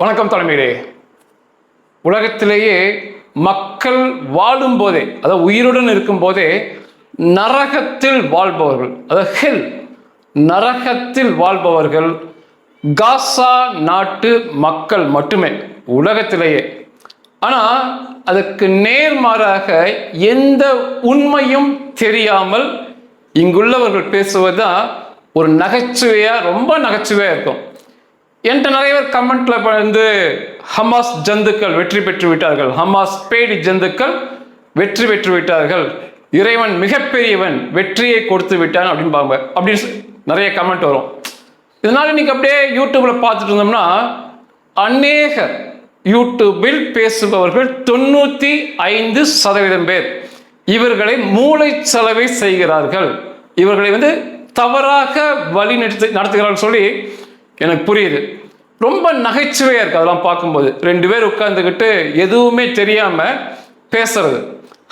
வணக்கம் தலைமையிலே. உலகத்திலேயே மக்கள் வாழும் போதே அதாவது உயிருடன் இருக்கும் போதே நரகத்தில் வாழ்பவர்கள் அதாவது ஹெல் நரகத்தில் வாழ்பவர்கள் காசா நாட்டு மக்கள் மட்டுமே உலகத்திலேயே. ஆனால் அதுக்கு நேர்மாறாக எந்த உண்மையும் தெரியாமல் இங்குள்ளவர்கள் பேசுவது தான் ஒரு நகைச்சுவையாக ரொம்ப நகைச்சுவையாக இருக்கும். என்கிட்ட நிறைய பேர் கமெண்ட்ல வந்து ஹமாஸ் ஜந்துக்கள் வெற்றி பெற்று விட்டார்கள். ஹமாஸ் பேடி ஜந்துக்கள் வெற்றி பெற்று விட்டார்கள். இறைவன் மிகப்பெரியவன் வெற்றியை கொடுத்து விட்டான் அப்படின்னு பாங்க அப்படின்னு நிறைய கமெண்ட் வரும். இதனால இன்னைக்கு அப்படியே யூடியூப்ல பார்த்துட்டு இருந்தோம்னா அநேக யூடியூபில் பேசுபவர்கள் தொண்ணூத்தி ஐந்து சதவீதம் பேர் இவர்களை மூளை செலவை செய்கிறார்கள். இவர்களை வந்து தவறாக வழி நடத்து நடத்துகிறார்கள் சொல்லி எனக்கு புரியுது. ரொம்ப நகைச்சுவையாக இருக்குது அதெல்லாம் பார்க்கும்போது. ரெண்டு பேர் உட்கார்ந்துக்கிட்டு எதுவுமே தெரியாமல் பேசுறது.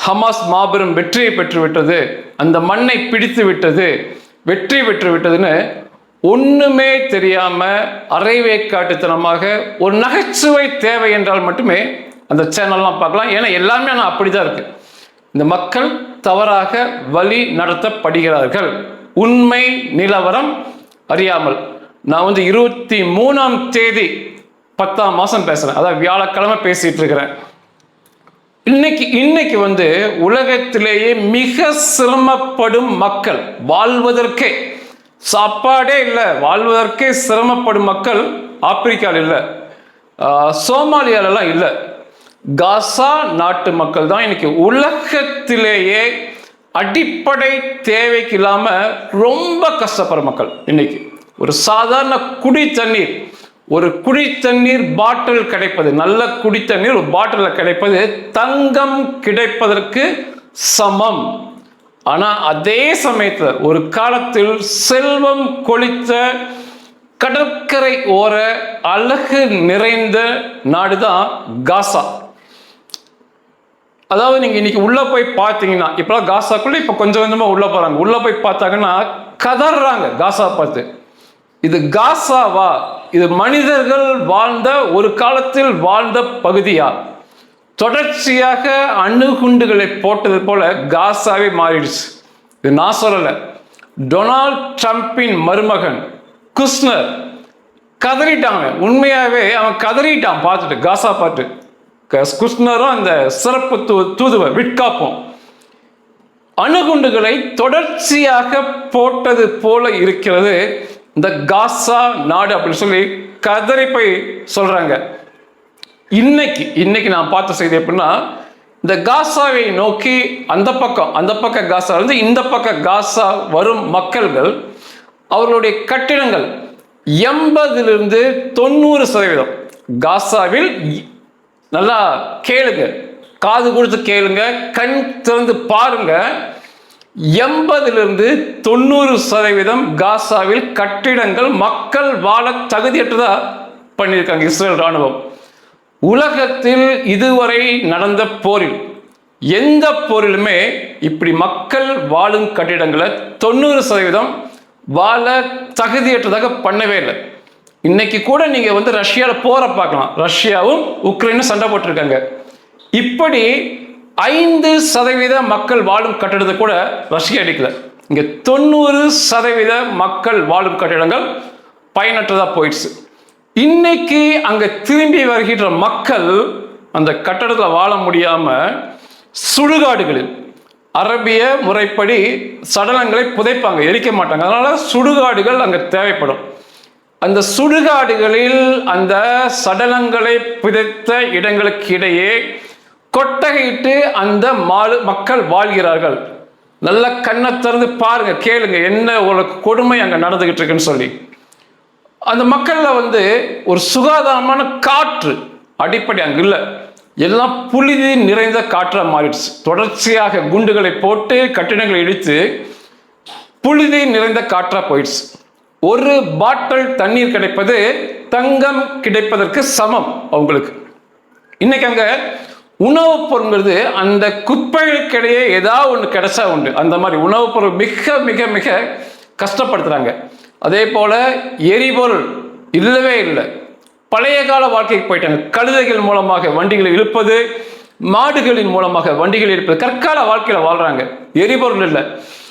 ஹமாஸ் மாபெரும் வெற்றியை பெற்று விட்டது. அந்த மண்ணை பிடித்து விட்டது. வெற்றி பெற்று விட்டதுன்னு ஒன்றுமே தெரியாமல் அரைவேக்காட்டுத்தனமாக ஒரு நகைச்சுவை தேவை என்றால் மட்டுமே அந்த சேனல்லாம் பார்க்கலாம். ஏன்னா எல்லாமே ஆனால் அப்படி தான் இருக்குது இந்த மக்கள் தவறாக வழி நடத்தப்படுகிறார்கள். உண்மை நிலவரம் அறியாமல். நான் வந்து இருபத்தி மூணாம் தேதி பத்தாம் மாதம் பேசுகிறேன் அதாவது வியாழக்கிழமை பேசிகிட்டு இருக்கிறேன். இன்னைக்கு இன்னைக்கு வந்து உலகத்திலேயே மிக சிரமப்படும் மக்கள் வாழ்வதற்கே சாப்பாடே இல்லை வாழ்வதற்கே சிரமப்படும் மக்கள் ஆப்பிரிக்காவில் இல்லை சோமாலியாலெல்லாம் சோமாலியாலலாம் இல்லை. காசா நாட்டு மக்கள் தான் இன்னைக்கு உலகத்திலேயே அடிப்படை தேவைக்கு இல்லாமல் ரொம்ப கஷ்டப்படுற மக்கள் இன்னைக்கு. ஒரு சாதாரண குடி தண்ணீர் ஒரு குடி தண்ணீர் பாட்டில் கிடைப்பது நல்ல குடி தண்ணீர் ஒரு பாட்டிலில் கிடைப்பது தங்கம் கிடைப்பதற்கு சமம். ஆனால் அதே சமயத்தில் ஒரு காலத்தில் செல்வம் கொளித்த கடற்கரை ஓர அழகு நிறைந்த நாடுதான் காசா. அதாவது நீங்க இன்னைக்கு உள்ள போய் பார்த்தீங்கன்னா இப்பெல்லாம் காசாக்குள்ள இப்ப கொஞ்சம் கொஞ்சமா உள்ள போறாங்க. உள்ள போய் பார்த்தாங்கன்னா கதறாங்க காசா பார்த்து. இது காசாவா? இது மனிதர்கள் வாழ்ந்த ஒரு காலத்தில் வாழ்ந்த பகுதியா? தொடர்ச்சியாக அணுகுண்டுகளை போட்டது போல காசாவே மாறிடுச்சு. இது நான் சொல்லலை. டொனால்ட் ட்ரம்பின் மருமகன் குஸ்னர் கதறிட்டாங்க. உண்மையாகவே அவன் கதறிட்டான். பார்த்துட்டு காசா பாட்டு. க- குஸ்னரும் அந்த சிறப்பு தூ தூதுவர் விட்காப்பும். அணுகுண்டுகளை தொடர்ச்சியாக போட்டது போல இருக்கிறது. இந்த காசா நாடு அப்படின்னு சொல்லி கதறி போய் சொல்றாங்க. இன்னைக்கு இன்னைக்கு நான் பார்த்த செய்தி எப்படின்னா இந்த காசாவை நோக்கி அந்த பக்கம் அந்த பக்க காசா இருந்து இந்த பக்க காசா வரும் மக்கள்கள் அவர்களுடைய கட்டிடங்கள் எண்பதிலிருந்து தொண்ணூறு சதவீதம். காசாவில் நல்லா கேளுங்க. காது கொடுத்து கேளுங்க கண் திறந்து பாருங்க. எண்பதிலிருந்து தொண்ணூறு சதவீதம் காசாவில் கட்டிடங்கள் மக்கள் வாழ தகுதியற்றதா பண்ணியிருக்காங்க இஸ்ரேல் ராணுவம் உலகத்தில் இதுவரை நடந்த போரில் எந்த போரிலுமே இப்படி மக்கள் வாழும் கட்டிடங்களை தொண்ணூறு சதவீதம் வாழ தகுதியற்றதாக பண்ணவே இல்லை. இன்னைக்கு கூட நீங்க வந்து ரஷ்யாவில் போரை பார்க்கலாம். ரஷ்யாவும் உக்ரைனும் சண்டை போட்டிருக்காங்க. இப்படி ஐந்து சதவீத மக்கள் வாழும் கட்டிடத்தை கூட ரஷ்யா அடிக்கல இங்கே தொண்ணூறு சதவீத மக்கள் வாழும் கட்டிடங்கள் பயனற்றதாக போயிடுச்சு. இன்னைக்கு அங்கே திரும்பி வருகின்ற மக்கள் அந்த கட்டடத்தில் வாழ முடியாம சுடுகாடுகளில் அரபிய முறைப்படி சடலங்களை புதைப்பாங்க எரிக்க மாட்டாங்க. அதனால சுடுகாடுகள் அங்கே தேவைப்படும். அந்த சுடுகாடுகளில் அந்த சடலங்களை புதைத்த இடங்களுக்கு இடையே கொட்டகையிட்டு அந்த மாலு மக்கள் வாழ்கிறார்கள். நல்ல கண்ணை திறந்து பாருங்க கேளுங்க என்ன உங்களுக்கு கொடுமை அங்கே நடந்துகிட்டு இருக்குன்னு சொல்லி. அந்த மக்கள்ல வந்து ஒரு சுகாதாரமான காற்று அடிப்படை அங்கே இல்லை. எல்லாம் புழுதி நிறைந்த காற்றாக மாறிடுச்சு. தொடர்ச்சியாக குண்டுகளை போட்டு கட்டிடங்களை இடித்து புழுதி நிறைந்த காற்றாக போயிடுச்சு. ஒரு பாட்டில் தண்ணீர் கிடைப்பது தங்கம் கிடைப்பதற்கு சமம் அவங்களுக்கு. இன்னைக்கு அங்கே உணவுப் பொருள்ங்கிறது அந்த குப்பைகளுக்கிடையே ஏதாவது ஒன்று கிடைச்சா உண்டு. அந்த மாதிரி உணவுப் பொருள் மிக மிக மிக கஷ்டப்படுத்துகிறாங்க அதே போல் எரிபொருள் இல்லவே இல்லை. பழைய கால வாழ்க்கைக்கு போயிட்டாங்க. கழுதைகள் மூலமாக வண்டிகளை இழுப்பது மாடுகளின் மூலமாக வண்டிகள் இழுப்பது கற்கால வாழ்க்கையில் வாழ்கிறாங்க எரிபொருள் இல்லை.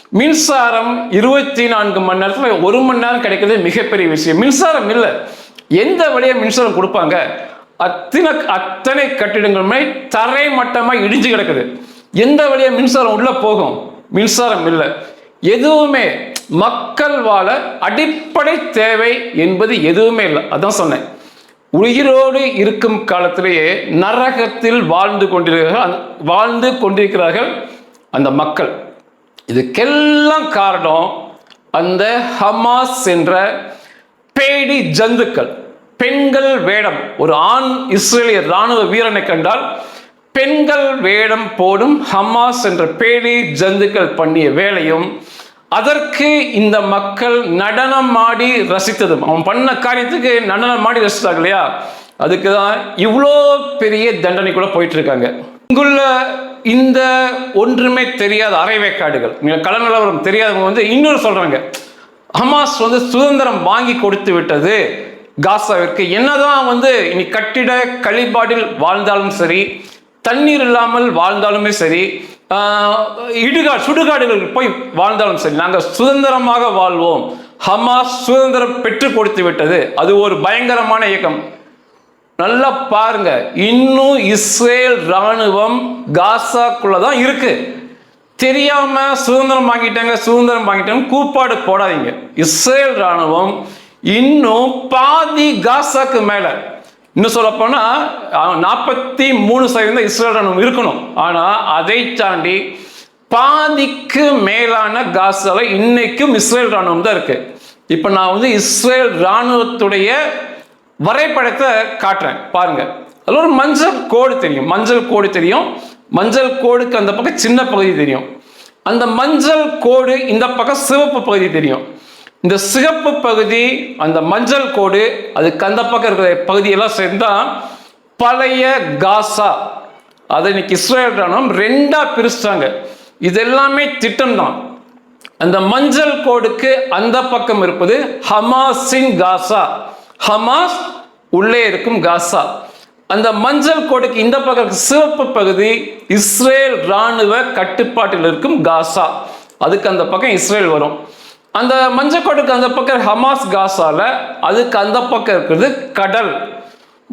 மின்சாரம் இருபத்தி நான்கு மணி நேரத்தில் ஒரு மணி நேரம் கிடைக்கிறது மிகப்பெரிய விஷயம். மின்சாரம் இல்லை. எந்த வழியாக மின்சாரம் கொடுப்பாங்க? அத்தனை அத்தனை கட்டிடங்களுமே தரை மட்டமாக இடிஞ்சு கிடக்குது. எந்த வழியாக மின்சாரம் உள்ளே போகும்? மின்சாரம் இல்லை. எதுவுமே மக்கள் வாழ அடிப்படை தேவை என்பது எதுவுமே இல்லை. அதான் சொன்னேன். உயிரோடு இருக்கும் காலத்திலேயே நரகத்தில் வாழ்ந்து கொண்டிருக்கிறார்கள் வாழ்ந்து கொண்டிருக்கிறார்கள் அந்த மக்கள். இதுக்கெல்லாம் காரணம் அந்த ஹமாஸ் என்ற பேடி ஜந்துக்கள். பெண்கள் வேடம். ஒரு ஆண் இஸ்ரேலிய ராணுவ வீரனை கண்டால் பெண்கள் வேடம் போடும் ஹமாஸ் என்ற பேடி ஜந்துக்கள் பண்ணிய வேலையும் அதற்கு இந்த மக்கள் நடனம் ஆடி ரசித்ததும். அவன் பண்ண காரியத்துக்கு நடனம் ஆடி ரசித்தாங்க இல்லையா? அதுக்கு தான் இவ்வளோ பெரிய தண்டனைக்குள்ள போயிட்டு இருக்காங்க இங்குள்ள இந்த ஒன்றுமே தெரியாத அரைவேக்காடுகள். கள நிலவரம் தெரியாதவங்க வந்து இன்னொரு சொல்றாங்க. ஹமாஸ் வந்து சுதந்திரம் வாங்கி கொடுத்து விட்டது. காசாவிற்கு என்னதான் வந்து இனி கட்டிட கழிபாடில் வாழ்ந்தாலும் சரி தண்ணீர் இல்லாமல் வாழ்ந்தாலுமே சரி இடுகா சுடுகாடுகள் போய் வாழ்ந்தாலும் சரி நாங்கள் சுதந்திரமாக வாழ்வோம். ஹமாஸ் சுதந்திரம் பெற்று கொடுத்து விட்டது. அது ஒரு பயங்கரமான இயக்கம். நல்லா பாருங்க இன்னும் இஸ்ரேல் ராணுவம் காசாக்குள்ள தான் இருக்கு. தெரியாம சுதந்திரம் வாங்கிட்டாங்க சுதந்திரம் வாங்கிட்டாங்க கூப்பாடு போடாதீங்க. இஸ்ரேல் ராணுவம் இன்னும் பாதி காசாக்கு மேல. இன்னும் சொல்ல போனா நாற்பத்தி மூணு சதவீதம் இஸ்ரேல் ராணுவம் இருக்கணும். ஆனா அதை தாண்டி பாதிக்கு மேலான காசால இன்னைக்கும் இஸ்ரேல் ராணுவம் தான் இருக்கு. இப்ப நான் வந்து இஸ்ரேல் ராணுவத்துடைய வரைபடத்தை காட்டுறேன். பாருங்க. அதில் ஒரு மஞ்சள் கோடு தெரியும். மஞ்சள் கோடு தெரியும். மஞ்சள் கோடுக்கு அந்த பக்கம் சின்ன பகுதி தெரியும். அந்த மஞ்சள் கோடு இந்த பக்கம் சிவப்பு பகுதி தெரியும். இந்த சிகப்பு பகுதி அந்த மஞ்சள் கோடு அதுக்கு அந்த பக்கம் இருக்கிற பகுதியெல்லாம் சேர்ந்தா பழைய காசா. அதை இன்னைக்கு இஸ்ரேல் ராணுவம் ரெண்டா பிரிச்சிட்டாங்க. இது எல்லாமே திட்டம் தான் அந்த மஞ்சள் கோடுக்கு அந்த பக்கம் இருப்பது ஹமாஸின் காசா. ஹமாஸ் உள்ளே இருக்கும் காசா. அந்த மஞ்சள் கோடுக்கு இந்த பக்கம் இருக்க சிவப்பு பகுதி இஸ்ரேல் ராணுவ கட்டுப்பாட்டில் இருக்கும் காசா. அதுக்கு அந்த பக்கம் இஸ்ரேல் வரும். அந்த மஞ்சக்கோட்டுக்கு அந்த பக்கம் ஹமாஸ் காசால அதுக்கு அந்த பக்கம் இருக்கிறது கடல்.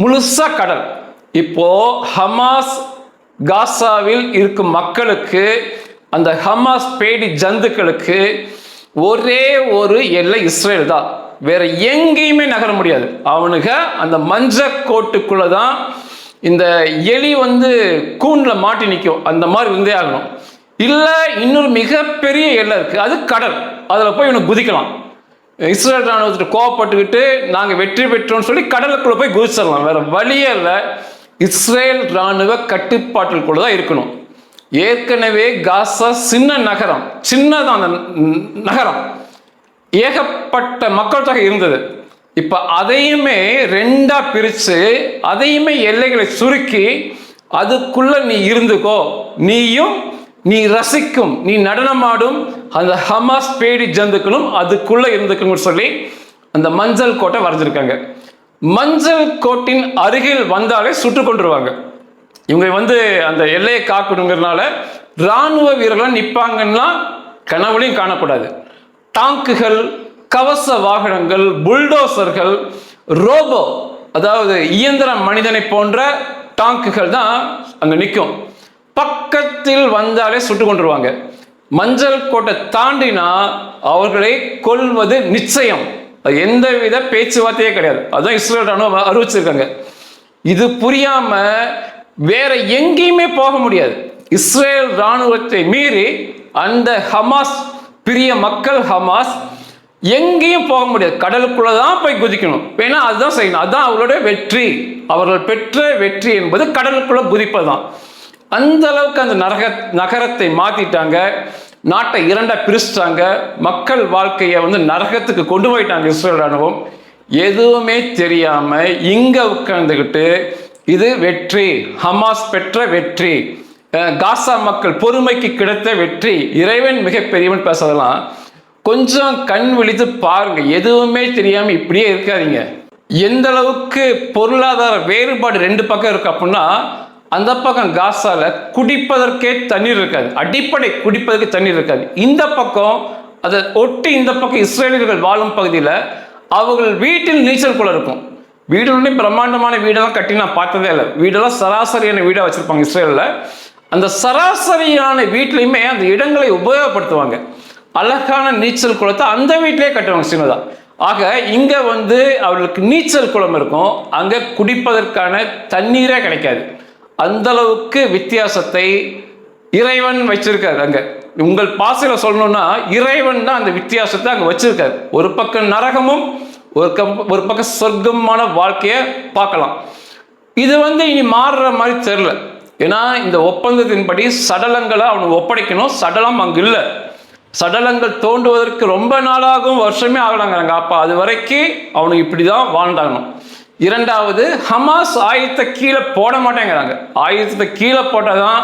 முழுசா கடல். இப்போ ஹமாஸ் காசாவில் இருக்கும் மக்களுக்கு அந்த ஹமாஸ் பேடி ஜந்துக்களுக்கு ஒரே ஒரு எல்லை இஸ்ரேல் தான். வேற எங்கேயுமே நகர முடியாது. அவனுங்க அந்த மஞ்ச கோட்டுக்குள்ள தான் இந்த எலி வந்து கூண்டில் மாட்டி நிற்கும் அந்த மாதிரி இருந்தே ஆகணும். இல்லை இன்னொரு மிகப்பெரிய எல்லை இருக்குது அது கடல். அதில் போய் இவனை குதிக்கலாம். இஸ்ரேல் ராணுவத்திட்ட கோவப்பட்டுக்கிட்டு நாங்கள் வெற்றி பெற்றோம்னு சொல்லி கடலுக்குள்ளே போய் குதிச்சிடலாம். வேறு வழியே இல்லை. இஸ்ரேல் ராணுவ கட்டுப்பாட்டிற்குள்ள தான் இருக்கணும். ஏற்கனவே காசா சின்ன நகரம். சின்னதான் அந்த நகரம். ஏகப்பட்ட மக்கள் தொகை இருந்தது. இப்போ அதையுமே ரெண்டாக பிரித்து அதையுமே எல்லைகளை சுருக்கி அதுக்குள்ளே நீ இருந்துக்கோ. நீயும் நீ ரசிக்கும் நீ நடனமாடும் அந்த ஹமாஸ் பேடி ஜந்துக்களும் அதுக்குள்ள இருந்துக்கணும்னு சொல்லி அந்த மஞ்சள் கோட்டை வரைஞ்சிருக்காங்க. மஞ்சள் கோட்டின் அருகில் வந்தாலே சுட்டு கொண்டுருவாங்க இவங்க வந்து அந்த எல்லையை காக்கணுங்கிறதுனால ராணுவ வீரர்களாக நிற்பாங்கன்னா கனவுலையும் காணக்கூடாது. டாங்குகள் கவச வாகனங்கள் புல்டோசர்கள் ரோபோ அதாவது இயந்திர மனிதனை போன்ற டாங்குகள் தான் அங்கே நிற்கும் பக்கத்தில் வந்தாலே சுட்டு கொண்டுருவாங்க மஞ்சள் கோட்டை தாண்டினா அவர்களை கொல்வது நிச்சயம். எந்த எந்தவித பேச்சுவார்த்தையே கிடையாது. அதான் இஸ்ரேல் ராணுவம் அறிவிச்சிருக்காங்க. இது புரியாம வேற எங்கேயுமே போக முடியாது. இஸ்ரேல் ராணுவத்தை மீறி அந்த ஹமாஸ் பிரிய மக்கள் ஹமாஸ் எங்கேயும் போக முடியாது. கடலுக்குள்ள தான் போய் குதிக்கணும். ஏன்னா அதுதான் செய்யணும். அதுதான் அவர்களுடைய வெற்றி. அவர்கள் பெற்ற வெற்றி என்பது கடலுக்குள்ள குதிப்பதுதான். அந்த அளவுக்கு அந்த நரக நகரத்தை மாத்திட்டாங்க. நாட்டை இரண்டா பிரிச்சிட்டாங்க. மக்கள் வாழ்க்கையை வந்து நரகத்துக்கு கொண்டு போயிட்டாங்க இஸ்ரேல் ராணுவம். எதுவுமே தெரியாம இங்க உட்கார்ந்துக்கிட்டு இது வெற்றி. ஹமாஸ் பெற்ற வெற்றி. காசா மக்கள் பொறுமைக்கு கிடைத்த வெற்றி. இறைவன் மிகப்பெரியவன் பேசுறதெல்லாம் கொஞ்சம் கண் விழித்து பாருங்க. எதுவுமே தெரியாம இப்படியே இருக்காதீங்க. எந்த அளவுக்கு பொருளாதார வேறுபாடு ரெண்டு பக்கம் இருக்கு அப்படின்னா அந்த பக்கம் காசால குடிப்பதற்கே தண்ணீர் இருக்காது. அடிப்படை குடிப்பதற்கு தண்ணீர் இருக்காது. இந்த பக்கம் அதை ஒட்டி இந்த பக்கம் இஸ்ரேலியர்கள் வாழும் பகுதியில் அவர்கள் வீட்டில் நீச்சல் குளம் இருக்கும். வீடுகளுமே பிரம்மாண்டமான வீடெல்லாம் கட்டி நான் பார்த்ததே இல்லை. வீடெல்லாம் சராசரியான வீடாக வச்சுருப்பாங்க இஸ்ரேலில். அந்த சராசரியான வீட்லேயுமே அந்த இடங்களை உபயோகப்படுத்துவாங்க. அழகான நீச்சல் குளத்தை அந்த வீட்டிலே கட்டுவாங்க சின்னதாக ஆக இங்கே வந்து அவர்களுக்கு நீச்சல் குளம் இருக்கும். அங்கே குடிப்பதற்கான தண்ணீரே கிடைக்காது. அந்த அளவுக்கு வித்தியாசத்தை இறைவன் வச்சிருக்காரு அங்கே. உங்கள் பாசையில் சொல்லணும்னா இறைவன் தான் அந்த வித்தியாசத்தை அங்கே வச்சிருக்காரு. ஒரு பக்கம் நரகமும் ஒரு கம் ஒரு பக்கம் சொர்க்கமான வாழ்க்கையை பார்க்கலாம். இது வந்து இனி மாறுற மாதிரி தெரில ஏன்னா இந்த ஒப்பந்தத்தின்படி சடலங்களை அவனுக்கு ஒப்படைக்கணும். சடலம் அங்கே இல்லை. சடலங்கள் தோண்டுவதற்கு ரொம்ப நாளாகும் வருஷமே ஆகலாங்கிறாங்க. அப்போ அது வரைக்கும் அவனுக்கு இப்படி தான் வாழ்ந்தாகணும். இரண்டாவது ஹமாஸ் ஆயுதத்தை கீழே போட மாட்டேங்கிறாங்க. ஆயுதத்தை கீழே போட்டால் தான்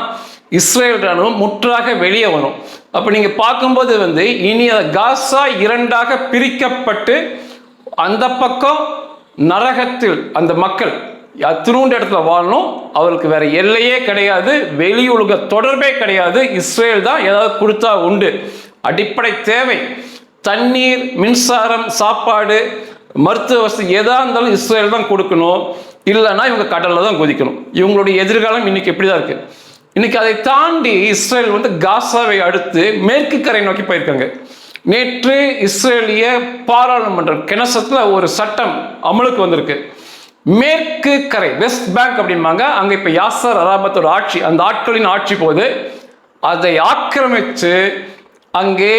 இஸ்ரேல் ராணுவம் முற்றாக வெளியே வரும். அப்போ நீங்கள் பார்க்கும்போது வந்து இனி அந்த காசா இரண்டாக பிரிக்கப்பட்டு அந்த பக்கம் நரகத்தில் அந்த மக்கள் அத்தினூண்டு இடத்துல வாழணும். அவருக்கு வேற எல்லையே கிடையாது வெளி உலக தொடர்பே கிடையாது. இஸ்ரேல் தான் ஏதாவது கொடுத்தா உண்டு. அடிப்படை தேவை. தண்ணீர் மின்சாரம் சாப்பாடு மருத்துவ வசதி எதாக இருந்தாலும் இஸ்ரேல் தான் கொடுக்கணும். இல்லைன்னா இவங்க கடலில் தான் குதிக்கணும். இவங்களுடைய எதிர்காலம் இன்னைக்கு எப்படி தான் இருக்கு. இன்னைக்கு அதை தாண்டி இஸ்ரேல் வந்து காசாவை அடுத்து மேற்கு கரை நோக்கி போயிருக்காங்க. நேற்று இஸ்ரேலிய பாராளுமன்றம் கெனசத்தில் ஒரு சட்டம் அமலுக்கு வந்திருக்கு. மேற்கு கரை வெஸ்ட் பேங்க் அப்படிம்பாங்க. அங்கே இப்போ யாசர் அராபத்தோட ஆட்சி அந்த ஆட்களின் ஆட்சி போது அதை ஆக்கிரமித்து அங்கே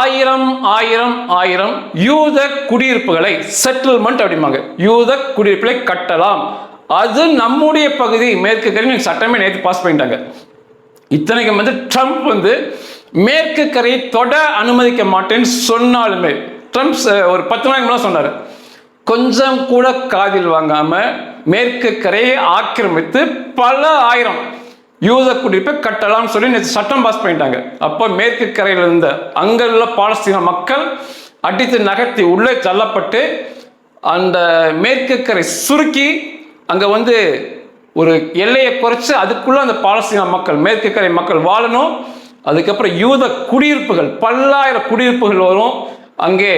ஆயிரம் ஆயிரம் ஆயிரம் யூத குடியிருப்புகளை செட்டில்மெண்ட் அப்படிம்பாங்க. யூத குடியிருப்புகளை கட்டலாம். அது நம்முடைய பகுதி. மேற்கு கரை சட்டமே நேற்று பாஸ் பண்ணிட்டாங்க. இத்தனைக்கும் வந்து ட்ரம்ப் வந்து மேற்கு கரையை தொட அனுமதிக்க மாட்டேன்னு சொன்னாலுமே ட்ரம்ப் ஒரு பத்து நாளைக்கு முன்னாடி சொன்னார். கொஞ்சம் கூட காதில் வாங்காமல் மேற்கு கரையை ஆக்கிரமித்து பல ஆயிரம் யூத குடியிருப்பை கட்டலாம்னு சொல்லி நேற்று சட்டம் பாஸ் பண்ணிட்டாங்க. அப்போ மேற்கு கரையில் இருந்த அங்கே உள்ள பாலஸ்தீன மக்கள் அடித்து நகர்த்தி உள்ளே தள்ளப்பட்டு அந்த மேற்கு கரை சுருக்கி அங்கே வந்து ஒரு எல்லையை குறைச்சி அதுக்குள்ளே அந்த பாலஸ்தீன மக்கள் மேற்கு கரை மக்கள் வாழணும். அதுக்கப்புறம் யூத குடியிருப்புகள் பல்லாயிரம் குடியிருப்புகள் வரும். அங்கே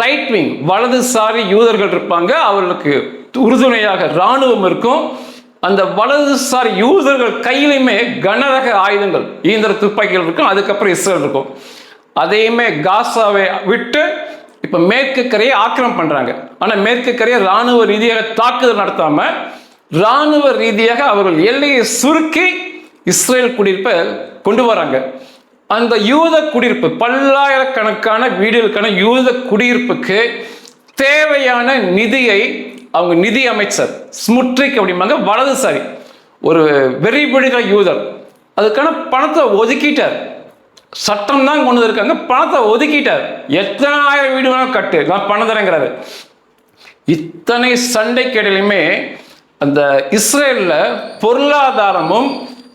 ரைட் விங் வலதுசாரி யூதர்கள் இருப்பாங்க. அவர்களுக்கு உறுதுணையாக இராணுவம் இருக்கும். அந்த வலதுசாரி யூதர்கள் கையிலுமே கனரக ஆயுதங்கள் இயந்திர துப்பாக்கிகள் இருக்கும் அதுக்கப்புறம் இஸ்ரேல் இருக்கும். அதையுமே காசாவை விட்டு இப்போ மேற்கு கரையை ஆக்கிரமம் பண்றாங்க. ஆனால் மேற்கு கரையை ராணுவ ரீதியாக தாக்குதல் நடத்தாம ராணுவ ரீதியாக அவர்கள் எல்லையை சுருக்கி இஸ்ரேல் குடியிருப்பை கொண்டு வராங்க. அந்த யூத குடியிருப்பு பல்லாயிரக்கணக்கான வீடுகளுக்கான யூத குடியிருப்புக்கு தேவையான நிதியை அவங்க நிதி அமைச்சர் ஸ்முட்ரிக் அப்படிம்பாங்க வலதுசாரி. ஒரு வெறி பிடிக்கிற யூதர். அதுக்கான பணத்தை ஒதுக்கிட்டார். சட்டம் தான் கொண்டு இருக்காங்க பணத்தை ஒதுக்கிட்டார். எத்தனை ஆயிரம் வீடு வேணாலும் கட்டு நான் பணம் தரேங்கிறாரு. இத்தனை சண்டைக்கிடையிலுமே அந்த இஸ்ரேலில் பொருளாதாரமும்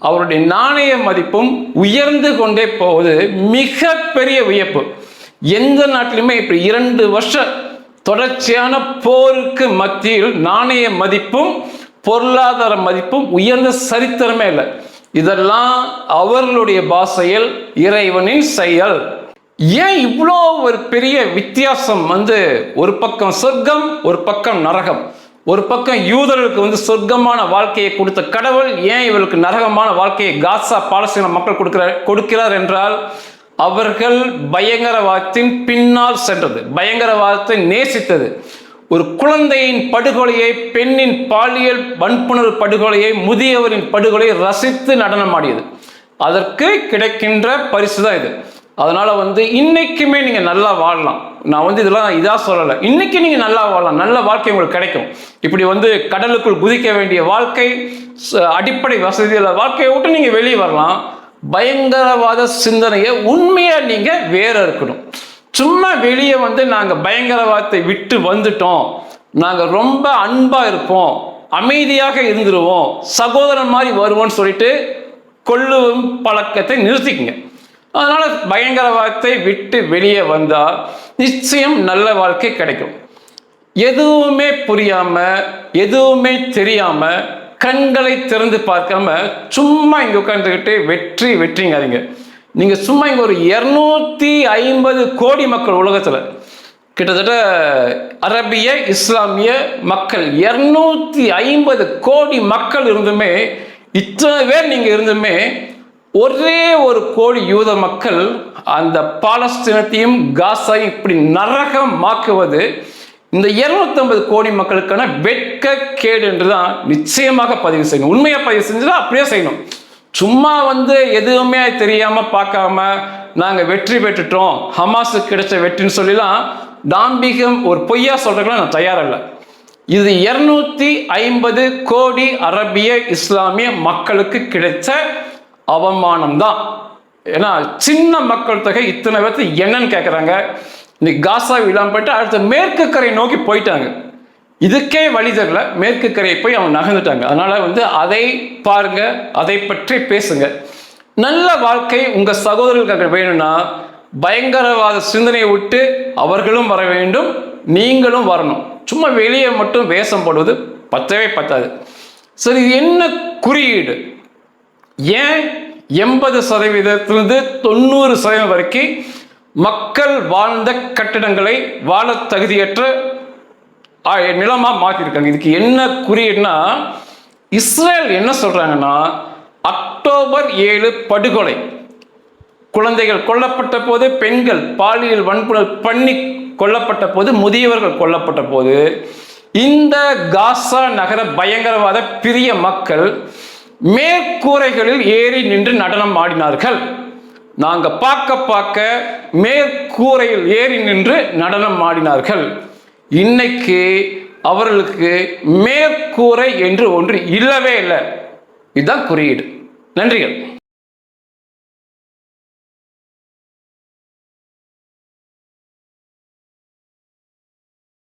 அவருடைய நாணய மதிப்பும் உயர்ந்து கொண்டே போவது மிகப்பெரிய வியப்பு. எந்த நாட்டிலுமே இப்போ இரண்டு வருஷம் தொடர்ச்சியான போருக்கு மத்தியில் நாணய மதிப்பும் பொருளாதார மதிப்பும் உயர்ந்த சரித்திரமே இல்லை. இதெல்லாம் அவர்களுடைய பாஷையில் இறைவனின் செயல். ஏன் இவ்வளோ ஒரு பெரிய வித்தியாசம் வந்து ஒரு பக்கம் சொர்க்கம் ஒரு பக்கம் நரகம்? ஒரு பக்கம் யூதர்களுக்கு வந்து சொர்க்கமான வாழ்க்கையை கொடுத்த கடவுள் ஏன் இவர்களுக்கு நரகமான வாழ்க்கையை காசா பாலஸ்தீன மக்கள் கொடுக்கிறார் கொடுக்கிறார் என்றால் அவர்கள் பயங்கரவாதத்தின் பின்னால் சென்றது. பயங்கரவாதத்தை நேசித்தது. ஒரு குழந்தையின் படுகொலையை பெண்ணின் பாலியல் வன்புணர்வு படுகொலையை முதியவரின் படுகொலையை ரசித்து நடனமாடியது. அதற்கு கிடைக்கின்ற பரிசு தான் இது. அதனால் வந்து இன்றைக்குமே நீங்கள் நல்லா வாழலாம். நான் வந்து இதெல்லாம் இதாக சொல்லலை. இன்னைக்கு நீங்கள் நல்லா வாழலாம். நல்ல வாழ்க்கை உங்களுக்கு கிடைக்கும். இப்படி வந்து கடலுக்குள் குதிக்க வேண்டிய வாழ்க்கை ச- அடிப்படை வசதியில் வாழ்க்கையை விட்டு நீங்கள் வெளியே வரலாம். பயங்கரவாத சிந்தனையை உண்மையாக நீங்கள் வேற இருக்கணும் சும்மா வெளியே வந்து நாங்கள் பயங்கரவாதத்தை விட்டு வந்துட்டோம். நாங்கள் ரொம்ப அன்பாக இருப்போம். அமைதியாக இருந்துருவோம். சகோதரன் மாதிரி வருவோம்னு சொல்லிட்டு கொள்ளும் பழக்கத்தை நிறுத்திக்கங்க. அதனால் பயங்கரவாதத்தை விட்டு வெளியே வந்தால் நிச்சயம் நல்ல வாழ்க்கை கிடைக்கும். எதுவுமே புரியாமல் எதுவுமே தெரியாமல் கண்களை திறந்து பார்க்காம சும்மா இங்கே உட்காந்துக்கிட்டு வெற்றி வெற்றிங்காதீங்க. நீங்கள் சும்மா இங்கே ஒரு இரநூத்தி ஐம்பது கோடி மக்கள் உலகத்தில். கிட்டத்தட்ட அரபிய இஸ்லாமிய மக்கள் இரநூத்தி ஐம்பது கோடி மக்கள் இருந்துமே இத்தனை பேர் நீங்கள் இருந்துமே ஒரே ஒரு கோடி யூத மக்கள் அந்த பாலஸ்தீனத்தையும் காசாயும் இப்படி நரகமாக்குவது இந்த 250 கோடி மக்களுக்கான வெட்க கேடு என்று தான் நிச்சயமாக பதிவு செய்யணும். உண்மையாக பதிவு செஞ்சா அப்படியே செய்யணும். சும்மா வந்து எதுவுமே தெரியாம பார்க்காம நாங்க வெற்றி பெற்றுட்டோம். ஹமாஸுக்கு கிடைச்ச வெற்றின்னு சொல்லிலாம் தாம்பிகம் ஒரு பொய்யா சொல்றதுக்குலாம் நான் தயாரில்லை. இது இருநூத்தி ஐம்பது கோடி அரபிய இஸ்லாமிய மக்களுக்கு கிடைச்ச அவமானம் தான் ஏன்னா சின்ன மக்கள் தொகை இத்தனை பேர்த்து என்னன்னு கேட்குறாங்க இன்னைக்கு காசா இல்லாம போயிட்டு அடுத்த மேற்கு கரை நோக்கி போயிட்டாங்க. இதுக்கே வழி தெரில மேற்கு கரையை போய் அவங்க நகர்ந்துட்டாங்க. அதனால வந்து அதை பாருங்க அதை பற்றி பேசுங்க. நல்ல வாழ்க்கை உங்க சகோதரர்களுக்கு வேணும்னா பயங்கரவாத சிந்தனையை விட்டு அவர்களும் வர வேண்டும் நீங்களும் வரணும். சும்மா வெளியே மட்டும் வேஷம் போடுவது பத்தவே பத்தாது. சரி இது என்ன குறியீடு? ஏன் எண்பது சதவீதத்திலிருந்து தொண்ணூறு சதவீதம் வரைக்கும் மக்கள் வாழ்ந்த கட்டிடங்களை வாழ தகுதியற்ற ஆ, நிலமா மாற்றிருக்காங்க. இதுக்கு என்ன குறியீடுனா இஸ்ரேல் என்ன சொல்றாங்கன்னா அக்டோபர் ஏழு படுகொலை. குழந்தைகள் கொல்லப்பட்ட போது பெண்கள் பாலியல் வன்புணர் பண்ணி கொல்லப்பட்ட போது முதியவர்கள் கொல்லப்பட்ட போது இந்த காசா நகர பயங்கரவாத பிரிய மக்கள் மேற்கூரைகளில் ஏறி நின்று நடனம் ஆடினார்கள். நாங்க பார்க்க பார்க்க மேற்கூரையில் ஏறி நின்று நடனம் ஆடினார்கள். இன்னைக்கு அவர்களுக்கு மேற்கூரை என்று ஒன்று இல்லவே இல்லை. இதுதான் குறியீடு. நன்றிகள்.